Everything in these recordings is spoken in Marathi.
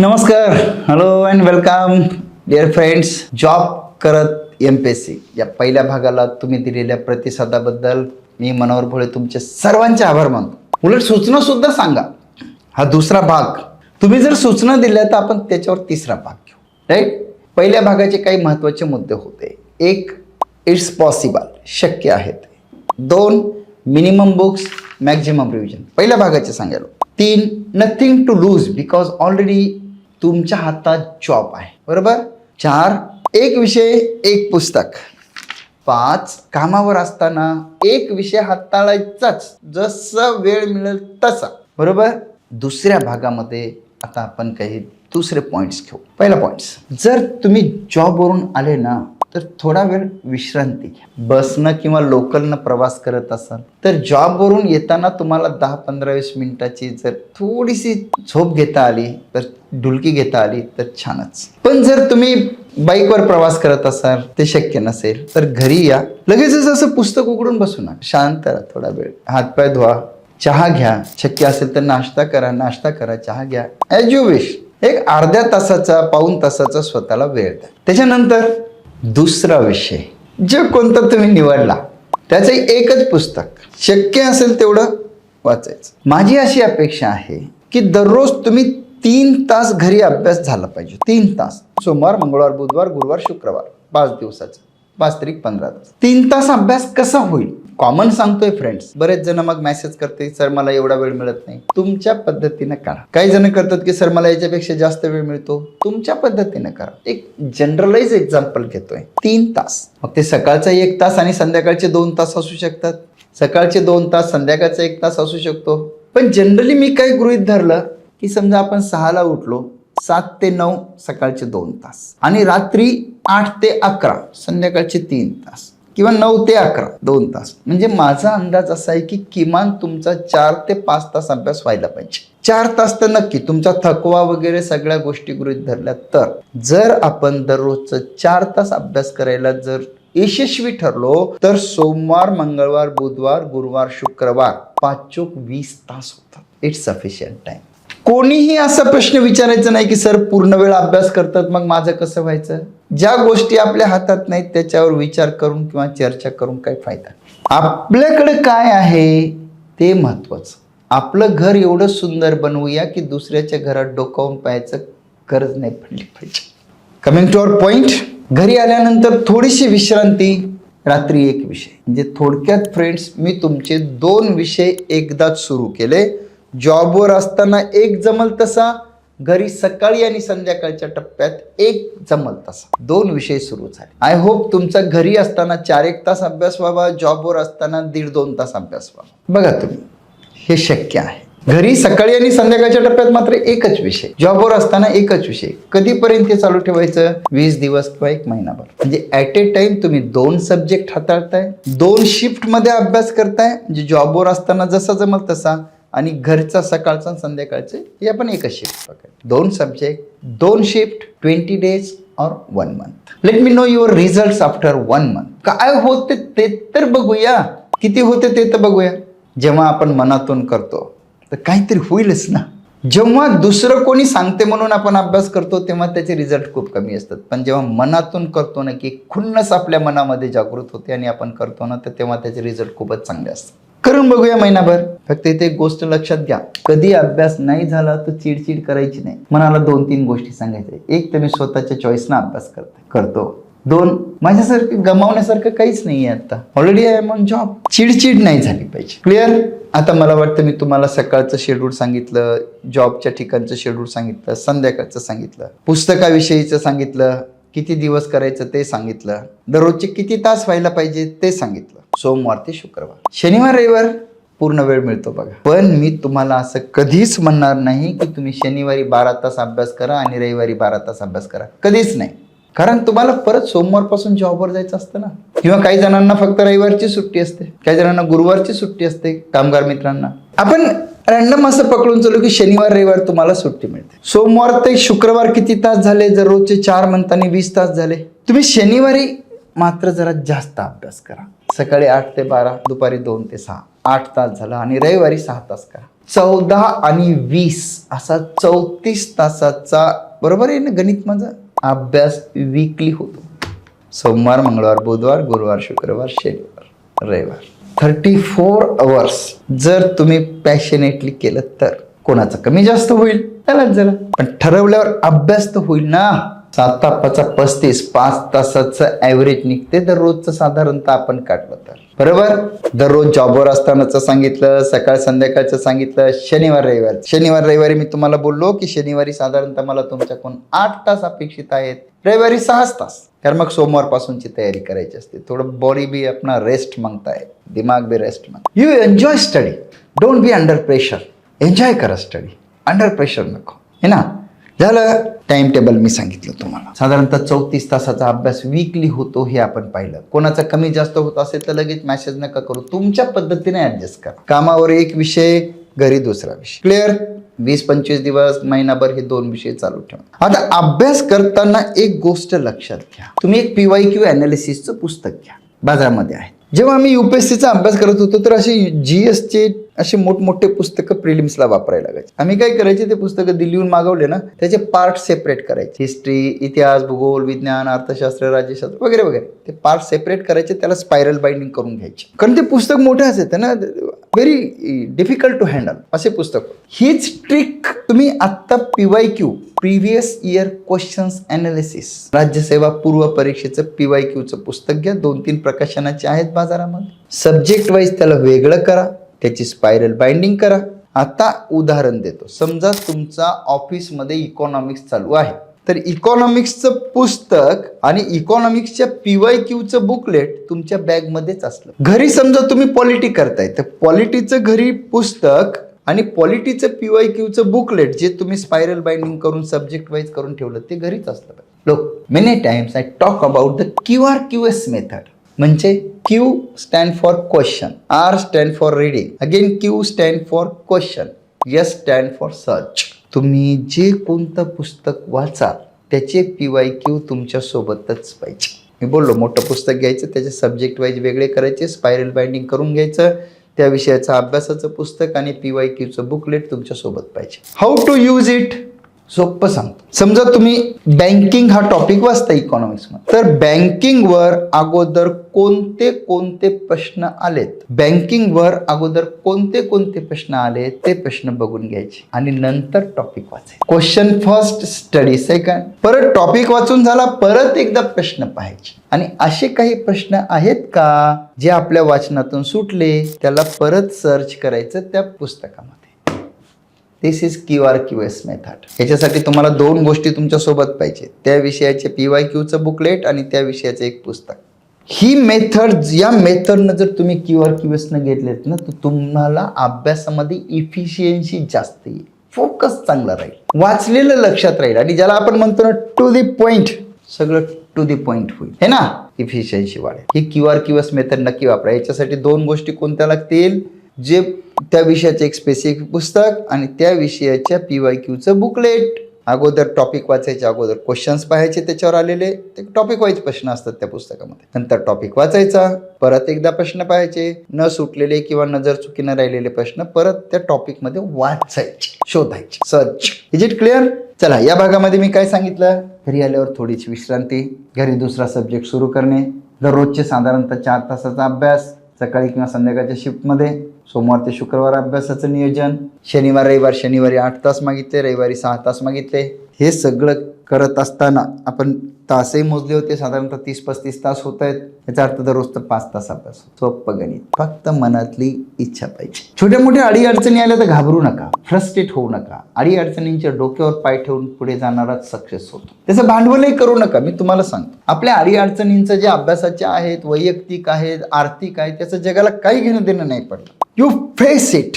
नमस्कार. Hello and welcome dear friends job करत एम पी एस सी या पहिल्या भागाला तुम्ही दिलेल्या प्रतिसादाबद्दल मी मनोहर भोळे तुमचे सर्वांचे आभार मानतो. उलट सूचना सुद्धा सांगा. हा दुसरा भाग. तुम्ही जर सूचना दिल्या तर आपण त्याच्यावर तिसरा भाग घेऊ. राईट पहिल्या भागाचे काही महत्त्वाचे मुद्दे होते. एक इट्स पॉसिबल शक्य आहे ते. दोन मिनिमम बुक्स मॅक्झिमम रिव्हिजन पहिल्या भागाचे सांगायला. तीन nothing to lose because already तुमच्या हातात जॉब आहे. बरोबर? चार एक विषय एक पुस्तक. पाच कामावर असताना एक विषय हाताळायचाच. जसं वेळ मिळेल तसा. बरोबर? दुसऱ्या भागामध्ये आता आपण काही दुसरे पॉईंट्स घेऊ. पहिला पॉईंट्स जर तुम्ही जॉबवरून आले ना तर थोडा वेळ विश्रांती घ्या. बसनं किंवा लोकलनं प्रवास करत असाल तर जॉबवरून येताना तुम्हाला दहा पंधरा वीस मिनिटाची जर थोडीशी झोप घेता आली तर ढुलकी घेता आली तर छानच. पण जर तुम्ही बाईकवर प्रवास करत असाल ते शक्य नसेल तर घरी या. लगेचच असं पुस्तक उघडून बसू नका. शांत राहा थोडा वेळ. हातपाय धुवा. चहा घ्या. शक्य असेल तर नाश्ता करा. नाश्ता करा चहा घ्या. ॲज यू विश एक अर्ध्या तासाचा पाऊन तासाचा स्वतःला वेळ द्या. त्याच्यानंतर दुसरा विषय. जे कोणता तुम्ही निवडला त्याचं एकच पुस्तक. शक्य असेल तेवढं वाचायचं. माझी अशी अपेक्षा आहे की दररोज तुम्ही तीन तास घरी अभ्यास झाला पाहिजे. तीन तास. सोमवार मंगळवार बुधवार गुरुवार शुक्रवार. पाच दिवसाचा. पाच तारीख पंधरा तास तीन तास अभ्यास कसा होईल? कॉमन सांगतोय फ्रेंड्स बरेच जण मग मेसेज करते सर मला एवढा वेळ मिळत नाही. तुमच्या पद्धतीनं करा. काही जण करतात की सर मला याच्यापेक्षा जास्त वेळ मिळतो. तुमच्या पद्धतीनं करा. एक जनरलाइज एक्झाम्पल घेतोय. तीन तास. मग ते सकाळचा एक तास आणि संध्याकाळचे दोन तास असू शकतात. सकाळचे दोन तास संध्याकाळचा एक तास असू शकतो. पण जनरली मी काय गृहित धरलं की समजा आपण सहाला उठलो सात ते नऊ सकाळचे दोन तास. आणि रात्री आठ ते अकरा संध्याकाळचे तीन तास. किंवा नऊ ते अकरा दोन तास. म्हणजे माझा अंदाज असा आहे की किमान तुमचा चार ते पाच तास अभ्यास व्हायला पाहिजे. चार तास तर नक्की तुमचा थकवा वगैरे सगळ्या गोष्टी गृहीत धरल्या तर. जर आपण दररोजचं चार तास अभ्यास करायला जर यशस्वी ठरलो तर सोमवार मंगळवार बुधवार गुरुवार शुक्रवार पाच चोक वीस तास होतात. इट्स सफिशियंट टाइम कोणीही असा प्रश्न विचारायचा नाही की सर पूर्ण वेळ अभ्यास करतात मग माझं कसं व्हायचं? ज्या गोष्टी आपल्या हातात नाहीत त्याच्यावर विचार करून किंवा चर्चा करून काही फायदा आपल्याकडं आपल्याकडे काय आहे ते महत्वाचं आपलं घर एवढं सुंदर बनवूया की दुसऱ्याच्या घरात डोकावून पाहायचं गरज नाही पडली पाहिजे. कमिंग टू अवर पॉइंट घरी आल्यानंतर थोडीशी विश्रांती रात्री एक विषय. म्हणजे थोडक्यात फ्रेंड्स मी तुमचे दोन विषय एकदाच सुरू केले. जॉबवर असताना एक जमल तसा घरी सकाळी आणि संध्याकाळच्या टप्प्यात एक जमल तसा. दोन विषय सुरू झाले. आय होप तुमचा घरी असताना चार एक तास अभ्यास व्हावा जॉबवर असताना दीड दोन तास अभ्यास व्हावा. बघा तुम्ही हे शक्य आहे. घरी सकाळी आणि संध्याकाळच्या टप्प्यात मात्र एकच विषय. जॉबवर असताना एकच विषय. कधीपर्यंत ते चालू ठेवायचं? वीस दिवस किंवा एक महिनाभर. म्हणजे ऍट ए टाइम तुम्ही दोन सब्जेक्ट हाताळताय दोन शिफ्टमध्ये अभ्यास करताय. म्हणजे जॉबवर असताना जसा जमल तसा आणि घरचा सकाळचा आणि संध्याकाळचे हे आपण एकच शिफ्ट पकडतो दोन सब्जेक्ट दोन शिफ्ट ट्वेंटी डेज और one month let me know your result after one month काय होते ते तर बघूया. किती होते ते तर बघूया. जेव्हा आपण मनातून करतो तर काहीतरी होईलच ना. जेव्हा दुसरं कोणी सांगते म्हणून आपण अभ्यास करतो तेव्हा त्याचे रिझल्ट खूप कमी असतात. पण जेव्हा मनातून करतो ना की खुन्नस आपल्या मनामध्ये जागृत होते आणि आपण करतो ना तर तेव्हा त्याचे रिझल्ट खूपच चांगले असतात. करून बघूया महिनाभर. फक्त इथे एक गोष्ट लक्षात घ्या. कधी अभ्यास नाही झाला तर चिडचिड करायची नाही. मनाला दोन तीन गोष्टी सांगायच्या एक तर मी स्वतःच्या चॉईसनं अभ्यास करते करतो. दोन माझ्यासारखं गमावण्यासारखं काहीच नाही आहे आता. Already I am on job चिडचिड नाही झाली पाहिजे क्लिअर आता मला वाटतं मी तुम्हाला सकाळचं शेड्यूल सांगितलं जॉबच्या ठिकाणचं शेड्यूल सांगितलं संध्याकाळचं सांगितलं पुस्तकाविषयीचं सांगितलं किती दिवस करायचं ते सांगितलं दररोजचे किती तास व्हायला पाहिजे ते सांगितलं. सोमवार ते शुक्रवार. शनिवार रविवार पूर्ण वेळ मिळतो बघा. पण मी तुम्हाला असं कधीच म्हणणार नाही की तुम्ही शनिवारी बारा तास अभ्यास करा आणि रविवारी बारा तास अभ्यास करा. कधीच नाही. कारण तुम्हाला परत सोमवारपासून जॉबवर जायचं असतं ना. किंवा काही जणांना फक्त रविवारची सुट्टी असते. काही जणांना गुरुवारची सुट्टी असते कामगार मित्रांना. आपण रँडम असं पकडून चालू की शनिवार रविवार तुम्हाला सुट्टी मिळते. सोमवार ते शुक्रवार किती तास झाले? जर रोजचे चार म्हणताना वीस तास झाले. तुम्ही शनिवारी मात्र जरा जास्त अभ्यास करा. सकाळी आठ ते बारा दुपारी दोन ते सहा. आठ तास झाला आणि रविवारी सहा तास करा. चौदा आणि वीस असा चौतीस तासाचा बरोबर आहे ना गणित माझं? अभ्यास वीकली होतो. सोमवार मंगळवार बुधवार गुरुवार शुक्रवार शनिवार रविवार. थर्टी फोर अवर्स जर तुम्ही पॅशनेटली केलं तर कोणाचं कमी जास्त होईल? त्यालाच जरा. पण ठरवल्यावर अभ्यास तर होईल ना. सात तापाचा पस्तीस पाच तासाचं ॲव्हरेज निघते. दररोजचं साधारणतः आपण काढलं तर. बरोबर? दररोज जॉबवर असतानाचं सांगितलं सकाळ संध्याकाळचं सांगितलं शनिवार रविवार. शनिवार रविवारी मी तुम्हाला बोललो की शनिवारी साधारणतः मला तुमच्याकडून आठ तास अपेक्षित आहेत. रविवारी सहाच तास. कारण मग सोमवारपासूनची तयारी करायची असते. थोडं बॉडी बी आपण रेस्ट मागताय. दिमाग बी रेस्ट माग. You enjoy study don't be under pressure enjoy करा स्टडी अंडर प्रेशर नको. है ना? झालं. टाइम टेबल मी सांगितलं तुम्हाला. साधारणतः चौतीस तासाचा अभ्यास वीकली होतो हे आपण पाहिलं. कोणाचा कमी जास्त होत असेल तर लगेच मॅसेज नका करू. तुमच्या पद्धतीने ऍडजस्ट करा. कामावर एक विषय घरी दुसरा विषय. क्लिअर वीस पंचवीस दिवस महिनाभर हे दोन विषय चालू ठेवा. आता अभ्यास करताना एक गोष्ट लक्षात घ्या. तुम्ही एक पीवाय क्यू अनालिसिसचं पुस्तक घ्या. बाजारामध्ये आहे. जेव्हा आम्ही युपीएससीचा अभ्यास करत होतो तर असे जीएसचे असे मोठमोठे पुस्तकं प्रिलिम्सला वापरायला लागायचे. आम्ही काय करायचे ते पुस्तकं दिल्लीहून मागवले ना त्याचे पार्ट सेपरेट करायचे. हिस्ट्री इतिहास भूगोल विज्ञान अर्थशास्त्र राज्यशास्त्र वगैरे वगैरे. ते पार्ट सेपरेट करायचे त्याला स्पायरल बाइंडिंग करून घ्यायचे. कारण ते पुस्तक मोठं असायचं ना व्हेरी डिफिकल्ट टू हँडल असे पुस्तक. हीच ट्रिक तुम्ही आत्ता PY Q previous year questions analysis राज्यसेवा पूर्व परीक्षेचं पीवाय क्यूचं पुस्तक घ्या. दोन तीन प्रकाशनाचे आहेत बाजारामध्ये. सब्जेक्ट वाईज त्याला वेगळं करा. त्याची स्पायरल बाइंडिंग करा. आता उदाहरण देतो. समजा तुमचा ऑफिसमध्ये इकॉनॉमिक्स चालू आहे. तर इकॉनॉमिक्सचं पुस्तक आणि इकॉनॉमिक्सच्या पीवाय क्यूचं बुकलेट तुमच्या बॅगमध्येच असलं. घरी समजा तुम्ही पॉलिटी करताय तर पॉलिटीचं घरी पुस्तक आणि पॉलिटीचं पीवाय क्यूचं बुकलेट जे तुम्ही स्पायरल बाइंडिंग करून सब्जेक्ट वाईज करून ठेवलं ते घरीच असलं पाहिजे. लोक many times I talk about the Q R Q S method म्हणजे Q stand for question R stand for reading again Q stand for question S stand for search तुम्ही जे कोणतं पुस्तक वाचाल त्याचे पी वाय क्यू तुमच्यासोबतच पाहिजे. मी बोललो मोठं पुस्तक घ्यायचं त्याचे सब्जेक्ट वाईज वेगळे करायचे स्पायरल बाइंडिंग करून घ्यायचं त्या विषयाचं अभ्यासाचं पुस्तक आणि पी वाय क्यूचं बुकलेट तुमच्यासोबत पाहिजे. हाऊ टू यूज इट सोपं सांगतो. समजा तुम्ही बँकिंग हा टॉपिक वाचता इकॉनॉमिक्समध्ये तर बँकिंगवर अगोदर कोणते कोणते प्रश्न आलेत? बँकिंगवर अगोदर कोणते कोणते प्रश्न आले ते प्रश्न बघून घ्यायचे. आणि नंतर टॉपिक वाचायचे. क्वेश्चन फर्स्ट स्टडी सेकंड परत टॉपिक वाचून झाला परत एकदा प्रश्न पाहायचे. आणि असे काही प्रश्न आहेत का? जे आपल्या वाचनातून सुटले त्याला परत सर्च करायचं त्या पुस्तकामध्ये. This is Q R Q S method याच्यासाठी तुम्हाला दोन गोष्टी तुमच्यासोबत पाहिजे. त्या विषयाचे पी वाय क्यूचं बुकलेट आणि त्या विषयाचं एक पुस्तक. ही मेथड या मेथडनं जर तुम्ही क्यू आर क्यू एसनं घेतलेत ना तर तुम्हाला अभ्यासामध्ये इफिशियन्सी जास्त येईल. फोकस चांगला राहील. वाचलेलं लक्षात राहील. आणि ज्याला आपण म्हणतो ना टू दी पॉइंट सगळं टू दी पॉइंट होईल. है ना? इफिशियन्सी वाढेल. ही Q R Q S method नक्की वापरा. याच्यासाठी दोन गोष्टी कोणत्या लागतील? जे त्या विषयाचे एक स्पेसिफिक पुस्तक आणि त्या विषयाच्या पी वाय क्यूचं बुकलेट अगोदर टॉपिक वाचायचे अगोदर क्वेश्चन्स पाहायचे त्याच्यावर आलेले. ते टॉपिक वाईज प्रश्न असतात त्या पुस्तकामध्ये. नंतर टॉपिक वाचायचा परत एकदा प्रश्न पाहायचे. न सुटलेले किंवा नजर चुकीनं राहिलेले प्रश्न परत त्या टॉपिकमध्ये वाचायचे शोधायचे. सर्च इज इट क्लिअर चला या भागामध्ये मी काय सांगितलं? घरी आल्यावर थोडीशी विश्रांती घरी दुसरा सब्जेक्ट सुरू करणे दररोजचे साधारणतः चार तासाचा अभ्यास सकाळी किंवा संध्याकाळच्या शिफ्टमध्ये सोमवार ते शुक्रवार अभ्यासाचं नियोजन शनिवार रविवार शनिवारी आठ तास मागितले रविवारी सहा तास मागितले हे सगळं करत असताना आपण तासही मोजले होते साधारणतः तीस पस्तीस तास होत आहेत याचा अर्थ दररोज तर पाच तास अभ्यास सोपं गणित. फक्त मनातली इच्छा पाहिजे. छोट्या मोठ्या अडी अडचणी आल्या तर घाबरू नका. फ्रस्ट्रेट होऊ नका. अडी अडचणींच्या डोक्यावर पाय ठेवून पुढे जाणाराच सक्सेस होतो. त्याचं भांडवलही करू नका. मी तुम्हाला सांगतो. आपल्या अडी अडचणींचं जे अभ्यासाचे आहेत वैयक्तिक आहेत आर्थिक आहेत त्याचं जगाला काही घेणं देणं नाही पडलं. यू फेस इट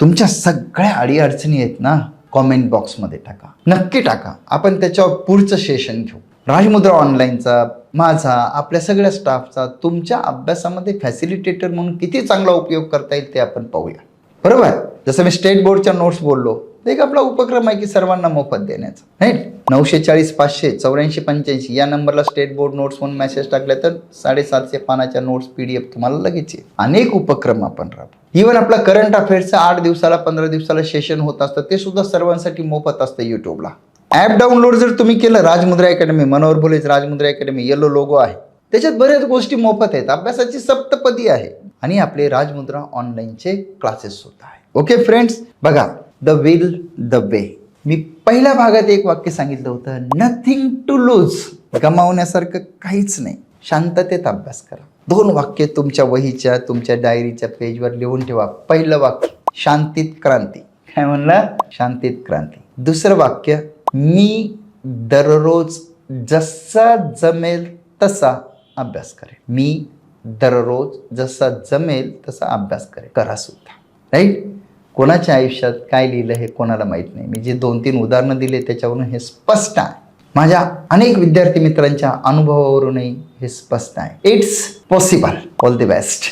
तुमच्या सगळ्या अडी अडचणी आहेत ना कॉमेंट बॉक्समध्ये टाका. नक्की टाका. आपण त्याच्यावर पुढचं सेशन घेऊ. राजमुद्रा ऑनलाईनचा माझा आपल्या सगळ्या स्टाफचा तुमच्या अभ्यासामध्ये फॅसिलिटेटर म्हणून किती चांगला उपयोग करता येईल ते आपण पाहूया. बरोबर? जसं मी स्टेट बोर्डच्या नोट्स बोललो ते एक आपला उपक्रम आहे की सर्वांना मोफत देण्याचा. नाही नऊशे चाळीस पाचशे चौऱ्याऐंशी पंच्याऐंशी या नंबरला स्टेट बोर्ड नोट्स म्हणून मेसेज टाकले तर साडेसातशे पानाच्या नोट्स पी डी एफ तुम्हाला लगेच येईल. अनेक उपक्रम आपण राहतो इवन आपला करंट अफेअर्सचा आठ दिवसाला पंधरा दिवसाला सेशन होत असतं ते सुद्धा सर्वांसाठी मोफत असतं युट्यूबला ॲप डाउनलोड जर तुम्ही केलं राजमुद्रा अकॅडमी मनोहर भोलेच राजमुद्रा अकॅडमी येलो लोगो आहे. त्याच्यात बऱ्याच गोष्टी मोफत आहेत. अभ्यासाची सप्तपदी आहे. आणि आपले राजमुद्रा ऑनलाईनचे क्लासेस सुद्धा आहे ओके फ्रेंड्स बघा द विल द वे मी पहिल्या भागात एक वाक्य सांगितलं होतं नथिंग टू लूज गमावण्यासारखं काहीच नाही. शांततेत अभ्यास करा. दोन वाक्य तुमच्या वहीच्या तुमच्या डायरीच्या पेजवर लिहून ठेवा. पहिलं वाक्य शांतीत क्रांती. काय म्हणलं? शांतीत क्रांती. दुसरं वाक्य मी दररोज जसा जमेल तसा अभ्यास करेन. मी दररोज जसा जमेल तसा अभ्यास करेन. करा सुद्धा. राईट कोणाच्या आयुष्यात काय लिहिलं हे कोणाला माहीत नाही. मी जे दोन तीन उदाहरणं दिले त्याच्यावरून हे स्पष्ट आहे. माझ्या अनेक विद्यार्थी मित्रांच्या अनुभवावरूनही हे स्पष्ट आहे. It's possible all the best